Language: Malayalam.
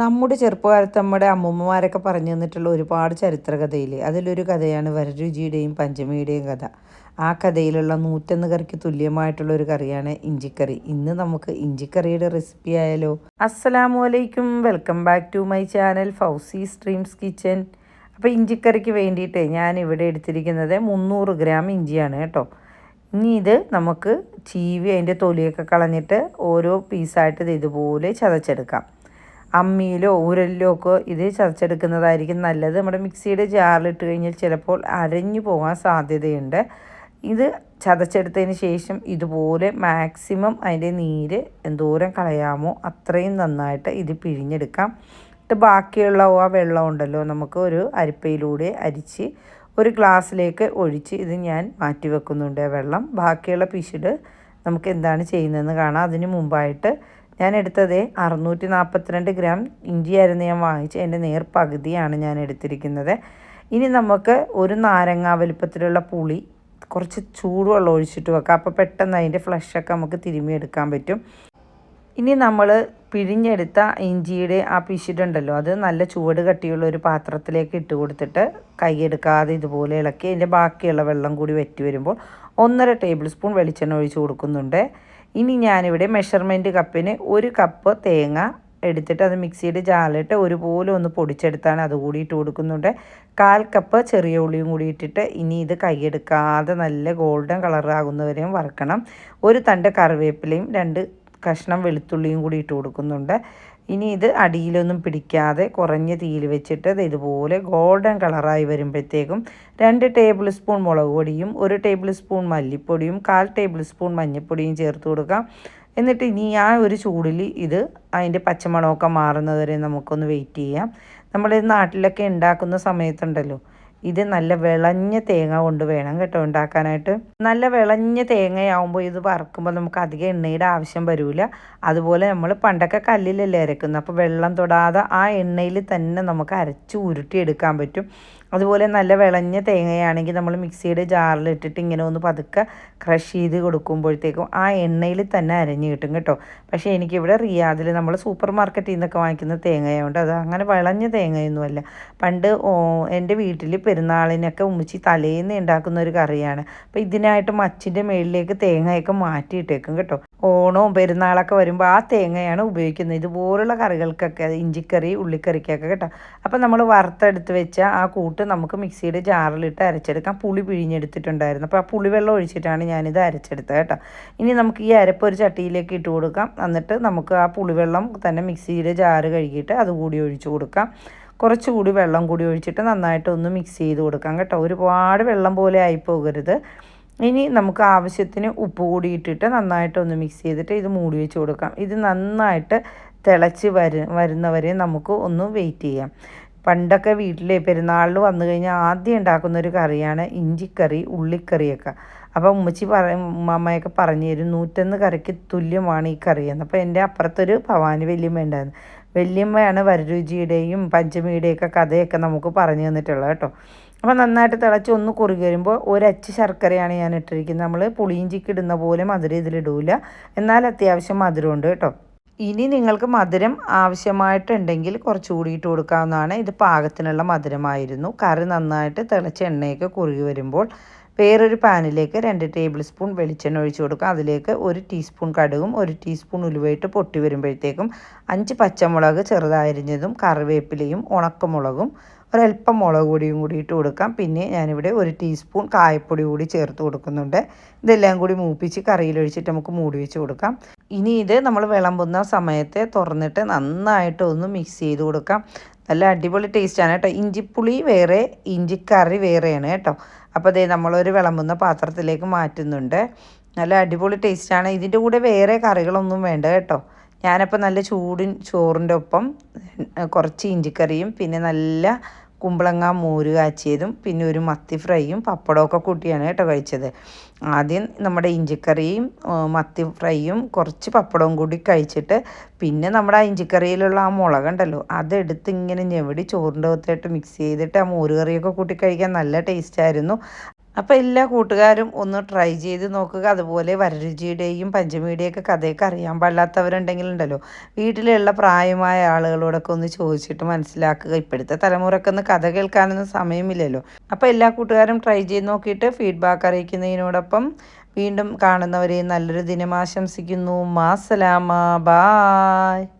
നമ്മുടെ ചെറുപ്പകാലത്ത് നമ്മുടെ അമ്മൂമ്മമാരൊക്കെ പറഞ്ഞു തന്നിട്ടുള്ള ഒരുപാട് ചരിത്ര കഥയിൽ അതിലൊരു കഥയാണ് വരരുചിയുടെയും പഞ്ചമിയുടെയും കഥ. ആ കഥയിലുള്ള നൂറ്റൊന്ന് കറിക്ക് തുല്യമായിട്ടുള്ള ഒരു കറിയാണ് ഇഞ്ചിക്കറി. ഇന്ന് നമുക്ക് ഇഞ്ചിക്കറിയുടെ റെസിപ്പി ആയാലോ? അസ്സലാമു അലൈക്കും welcome back to my channel Fousi streams kitchen. അപ്പോൾ ഇഞ്ചിക്കറിക്ക് വേണ്ടിയിട്ട് ഞാൻ ഇവിടെ എടുത്തിരിക്കുന്നത് മുന്നൂറ് ഗ്രാം ഇഞ്ചിയാണ് കേട്ടോ. ഇനി ഇത് നമുക്ക് ചീവി അതിന്റെ തൊലിയൊക്കെ കളഞ്ഞിട്ട് ഓരോ പീസായിട്ട് ഇത് ഇതുപോലെ ചതച്ചെടുക്കാം. അമ്മിയിലോ ഊരലിലോ ഒക്കെ ഇത് ചതച്ചെടുക്കുന്നതായിരിക്കും നല്ലത്. നമ്മുടെ മിക്സിയുടെ ജാറിലിട്ട് കഴിഞ്ഞാൽ ചിലപ്പോൾ അരഞ്ഞു പോകാൻ സാധ്യതയുണ്ട്. ഇത് ചതച്ചെടുത്തതിന് ശേഷം ഇതുപോലെ മാക്സിമം അതിന്റെ നീര് എന്തോരം കളയാമോ അത്രയും നന്നായിട്ട് ഇത് പിഴിഞ്ഞെടുക്കാം. എന്നിട്ട് ബാക്കിയുള്ള ആ വെള്ളം ഉണ്ടല്ലോ നമുക്ക് ഒരു അരിപ്പയിലൂടെ അരിച്ച് ഒരു ഗ്ലാസ്സിലേക്ക് ഒഴിച്ച് ഇത് ഞാൻ മാറ്റി വെക്കുന്നുണ്ട് വെള്ളം. ബാക്കിയുള്ള പിശുട് നമുക്ക് എന്താണ് ചെയ്യുന്നതെന്ന് കാണാം. അതിന് മുമ്പായിട്ട് ഞാൻ എടുത്തത് അറുന്നൂറ്റി നാൽപ്പത്തിരണ്ട് ഗ്രാം ഇഞ്ചിയായിരുന്നു ഞാൻ വാങ്ങിച്ച് എന്റെ നേർ പകുതിയാണ് ഞാൻ എടുത്തിരിക്കുന്നത്. ഇനി നമുക്ക് ഒരു നാരങ്ങ വലിപ്പത്തിലുള്ള പുളി കുറച്ച് ചൂടുവെള്ളം ഒഴിച്ചിട്ട് വെക്കാം. അപ്പോൾ പെട്ടെന്ന് അതിന്റെ ഫ്ലഷൊക്കെ നമുക്ക് തിരുമ്മിയെടുക്കാൻ പറ്റും. ഇനി നമ്മൾ പിഴിഞ്ഞെടുത്ത ഇഞ്ചിയുടെ ആ പിശിട്ടുണ്ടല്ലോ അത് നല്ല ചുവട് കട്ടിയുള്ള ഒരു പാത്രത്തിലേക്ക് ഇട്ട് കൊടുത്തിട്ട് കൈയെടുക്കാതെ ഇതുപോലെ ഇളക്കി അതിന്റെ ബാക്കിയുള്ള വെള്ളം കൂടി വറ്റി വരുമ്പോൾ ഒന്നര ടേബിൾ സ്പൂൺ വെളിച്ചെണ്ണ ഒഴിച്ച് കൊടുക്കുന്നുണ്ട്. ഇനി ഞാനിവിടെ മെഷർമെന്റ് കപ്പിന് ഒരു കപ്പ് തേങ്ങ എടുത്തിട്ട് അത് മിക്സിയുടെ ജാലിട്ട് ഒരുപോലെ ഒന്ന് പൊടിച്ചെടുത്താണ് അത് കൂടി ഇട്ട് കൊടുക്കുന്നുണ്ട്. കാൽ കപ്പ് ചെറിയ ഉള്ളിയും കൂടി ഇട്ടിട്ട് ഇനി ഇത് കൈയെടുക്കാതെ നല്ല ഗോൾഡൻ കളറാകുന്നവരെയും വറുക്കണം. ഒരു തണ്ട് കറിവേപ്പിലയും രണ്ട് കഷ്ണം വെളുത്തുള്ളിയും കൂടി ഇട്ട് കൊടുക്കുന്നുണ്ട്. ഇനി ഇത് അടിയിലൊന്നും പിടിക്കാതെ കുറഞ്ഞ തീയിൽ വെച്ചിട്ട് ഇതുപോലെ ഗോൾഡൻ കളറായി വരുമ്പോഴത്തേക്കും രണ്ട് ടേബിൾ സ്പൂൺ മുളക് പൊടിയും ഒരു ടേബിൾ സ്പൂൺ മല്ലിപ്പൊടിയും കാൽ ടേബിൾ സ്പൂൺ മഞ്ഞൾപ്പൊടിയും ചേർത്ത് കൊടുക്കാം. എന്നിട്ട് ഇനി ആ ഒരു ചൂടിൽ ഇത് അതിന്റെ പച്ചമണമൊക്കെ മാറുന്നതുവരെ നമുക്കൊന്ന് വെയിറ്റ് ചെയ്യാം. നമ്മൾ നാട്ടിലൊക്കെ ഉണ്ടാക്കുന്ന സമയത്തുണ്ടല്ലോ ഇത് നല്ല വിളഞ്ഞ തേങ്ങ കൊണ്ട് വേണം കേട്ടോ ഉണ്ടാക്കാനായിട്ട്. നല്ല വിളഞ്ഞ തേങ്ങയാവുമ്പോൾ ഇത് വറക്കുമ്പോൾ നമുക്ക് അധികം എണ്ണയുടെ ആവശ്യം വരില്ല അതുപോലെ നമ്മൾ പണ്ടൊക്കെ കല്ലിലല്ലേ അരക്കുന്നത് അപ്പോൾ വെള്ളം തൊടാതെ ആ എണ്ണയിൽ തന്നെ നമുക്ക് അരച്ച് ഉരുട്ടിയെടുക്കാൻ പറ്റും. അതുപോലെ നല്ല വിളഞ്ഞ തേങ്ങയാണെങ്കിൽ നമ്മൾ മിക്സിയുടെ ജാറിൽ ഇട്ടിട്ട് ഇങ്ങനെ ഒന്ന് പതുക്കെ ക്രഷ് ചെയ്ത് കൊടുക്കുമ്പോഴത്തേക്കും ആ എണ്ണയിൽ തന്നെ അരഞ്ഞ് കിട്ടും കേട്ടോ. പക്ഷേ എനിക്കിവിടെ റിയാദിൽ നമ്മൾ സൂപ്പർ മാർക്കറ്റിൽ നിന്നൊക്കെ വാങ്ങിക്കുന്ന തേങ്ങയായതുകൊണ്ട് അത് അങ്ങനെ വിളഞ്ഞ തേങ്ങയൊന്നുമല്ല. പണ്ട് എന്റെ വീട്ടിൽ പെരുന്നാളിനൊക്കെ ഉമ്മിച്ചി തലേന്ന് ഉണ്ടാക്കുന്ന ഒരു കറിയാണ്. അപ്പോൾ ഇതിനായിട്ട് മച്ചിന്റെ മേളിലേക്ക് തേങ്ങയൊക്കെ മാറ്റിയിട്ടേക്കും കേട്ടോ. ഓണവും പെരുന്നാളൊക്കെ വരുമ്പോൾ ആ തേങ്ങയാണ് ഉപയോഗിക്കുന്നത്. ഇതുപോലുള്ള കറികൾക്കൊക്കെ ഇഞ്ചിക്കറി ഉള്ളിക്കറിക്കൊക്കെ കേട്ടോ. അപ്പോൾ നമ്മൾ വറുത്തെടുത്ത് വെച്ച ആ കൂട്ട് നമുക്ക് മിക്സിയുടെ ജാറിലിട്ട് അരച്ചെടുക്കാം. പുളി പിഴിഞ്ഞെടുത്തിട്ടുണ്ടായിരുന്നു. അപ്പോൾ ആ പുളിവെള്ളം ഒഴിച്ചിട്ടാണ് ഞാനിത് അരച്ചെടുത്തത് കേട്ടോ. ഇനി നമുക്ക് ഈ അരപ്പ് ഒരു ചട്ടിയിലേക്ക് ഇട്ട് കൊടുക്കാം. എന്നിട്ട് നമുക്ക് ആ പുളിവെള്ളം തന്നെ മിക്സിയുടെ ജാറ് കഴുകിയിട്ട് അതുകൂടി ഒഴിച്ചു കൊടുക്കാം. കുറച്ചുകൂടി വെള്ളം കൂടി ഒഴിച്ചിട്ട് നന്നായിട്ട് ഒന്ന് മിക്സ് ചെയ്ത് കൊടുക്കാം കേട്ടോ. ഒരുപാട് വെള്ളം പോലെ ആയി പോകരുത് ഇനി നമുക്ക് ആവശ്യത്തിന് ഉപ്പ് കൂടി ഇട്ടിട്ട് നന്നായിട്ടൊന്ന് മിക്സ് ചെയ്തിട്ട് ഇത് മൂടി വെച്ച് കൊടുക്കാം. ഇത് നന്നായിട്ട് തിളച്ച് വരു വരുന്നവരെ നമുക്ക് ഒന്ന് വെയിറ്റ് ചെയ്യാം. പണ്ടൊക്കെ വീട്ടിലെ പെരുന്നാളിൽ വന്നു കഴിഞ്ഞാൽ ആദ്യം ഉണ്ടാക്കുന്ന ഒരു കറിയാണ് ഇഞ്ചിക്കറി ഉള്ളിക്കറിയൊക്കെ. അപ്പോൾ ഉമ്മച്ചി പറയും ഉമ്മാമ്മയൊക്കെ പറഞ്ഞു തരും നൂറ്റൊന്ന് കറിക്ക് തുല്യമാണ് ഈ കറി എന്ന്. അപ്പോൾ എന്റെ അപ്പുറത്തൊരു ഭവാനി വല്യമ്മ ഉണ്ടായിരുന്നു. വല്യമ്മയാണ് വരരുചിയുടെയും പഞ്ചമിയുടെയൊക്കെ കഥയൊക്കെ നമുക്ക് പറഞ്ഞു തന്നിട്ടുള്ളത് കേട്ടോ. അപ്പോൾ നന്നായിട്ട് തിളച്ച് ഒന്ന് കുറുകി വരുമ്പോൾ ഒരച്ച് ശർക്കരയാണ് ഞാൻ ഇട്ടിരിക്കുന്നത്. നമ്മൾ പുളിയിഞ്ചിക്ക് ഇടുന്ന പോലെ മധുരം ഇതിലിടൂല. എന്നാൽ അത്യാവശ്യം മധുരമുണ്ട് കേട്ടോ. ഇനി നിങ്ങൾക്ക് മധുരം ആവശ്യമായിട്ടുണ്ടെങ്കിൽ കുറച്ച് കൂടി ഇട്ട് കൊടുക്കാവുന്നതാണ്. ഇത് പാകത്തിനുള്ള മധുരമായിരുന്നു. കറി നന്നായിട്ട് തിളച്ച എണ്ണയൊക്കെ കുറുകി വരുമ്പോൾ വേറൊരു പാനിലേക്ക് രണ്ട് ടേബിൾ സ്പൂൺ വെളിച്ചെണ്ണ ഒഴിച്ച് കൊടുക്കുക. അതിലേക്ക് ഒരു ടീസ്പൂൺ കടുകും ഒരു ടീസ്പൂൺ ഉലുവയിട്ട് പൊട്ടി വരുമ്പോഴത്തേക്കും അഞ്ച് പച്ചമുളക് ചെറുതായരിഞ്ഞതും കറിവേപ്പിലയും ഉണക്കമുളകും ഒരല്പം മുളക് പൊടിയും കൂടി ഇട്ട് കൊടുക്കാം. പിന്നെ ഞാനിവിടെ ഒരു ടീസ്പൂൺ കായപ്പൊടി കൂടി ചേർത്ത് കൊടുക്കുന്നുണ്ട്. ഇതെല്ലാം കൂടി മൂപ്പിച്ച് കറിയിലൊഴിച്ചിട്ട് നമുക്ക് മൂടി വെച്ച് കൊടുക്കാം. ഇനി ഇത് നമ്മൾ വിളമ്പുന്ന സമയത്ത് തുറന്നിട്ട് നന്നായിട്ട് ഒന്ന് മിക്സ് ചെയ്ത് കൊടുക്കാം. നല്ല അടിപൊളി ടേസ്റ്റാണ് കേട്ടോ. ഇഞ്ചിപ്പുളി വേറെ ഇഞ്ചിക്കറി വേറെയാണ് കേട്ടോ. അപ്പോൾ അതേ നമ്മളൊരു വിളമ്പുന്ന പാത്രത്തിലേക്ക് മാറ്റുന്നുണ്ട്. നല്ല അടിപൊളി ടേസ്റ്റാണ് ഇതിന്റെ കൂടെ വേറെ കറികളൊന്നും വേണ്ട കേട്ടോ. ഞാനപ്പോൾ നല്ല ചൂടിൻ ചോറിന്റെ ഒപ്പം കുറച്ച് ഇഞ്ചിക്കറിയും പിന്നെ നല്ല കുമ്പളങ്ങ മോര് കാച്ചിയതും പിന്നെ ഒരു മത്തി ഫ്രൈയും പപ്പടമൊക്കെ കൂട്ടിയാണ് കേട്ടോ കഴിച്ചത്. ആദ്യം നമ്മുടെ ഇഞ്ചിക്കറിയും മത്തി ഫ്രൈയും കുറച്ച് പപ്പടവും കൂടി കഴിച്ചിട്ട് പിന്നെ നമ്മുടെ ആ ഇഞ്ചിക്കറിയിലുള്ള ആ മുളകുണ്ടല്ലോ അതെടുത്ത് ഇങ്ങനെ ഞെവിടി ചോറിന്റെ അകത്തായിട്ട് മിക്സ് ചെയ്തിട്ട് ആ മോര് കറിയൊക്കെ കൂട്ടി കഴിക്കാൻ നല്ല ടേസ്റ്റായിരുന്നു അപ്പോൾ എല്ലാ കൂട്ടുകാരും ഒന്ന് ട്രൈ ചെയ്ത് നോക്കുക. അതുപോലെ വരരുചിയുടെയും പഞ്ചമിയുടെയൊക്കെ കഥയൊക്കെ അറിയാൻ പാടില്ലാത്തവരുണ്ടെങ്കിലുണ്ടല്ലോ. വീട്ടിലുള്ള പ്രായമായ ആളുകളോടൊക്കെ ഒന്ന് ചോദിച്ചിട്ട് മനസ്സിലാക്കുക. ഇപ്പോഴത്തെ തലമുറക്കൊന്ന് കഥ കേൾക്കാനൊന്നും സമയമില്ലല്ലോ. അപ്പോൾ എല്ലാ കൂട്ടുകാരും ട്രൈ ചെയ്ത് നോക്കിയിട്ട് ഫീഡ്ബാക്ക് അറിയിക്കുന്നതിനോടൊപ്പം വീണ്ടും കാണുന്നവരെ നല്ലൊരു ദിനം ആശംസിക്കുന്നു. മാസലാമ. ബായ്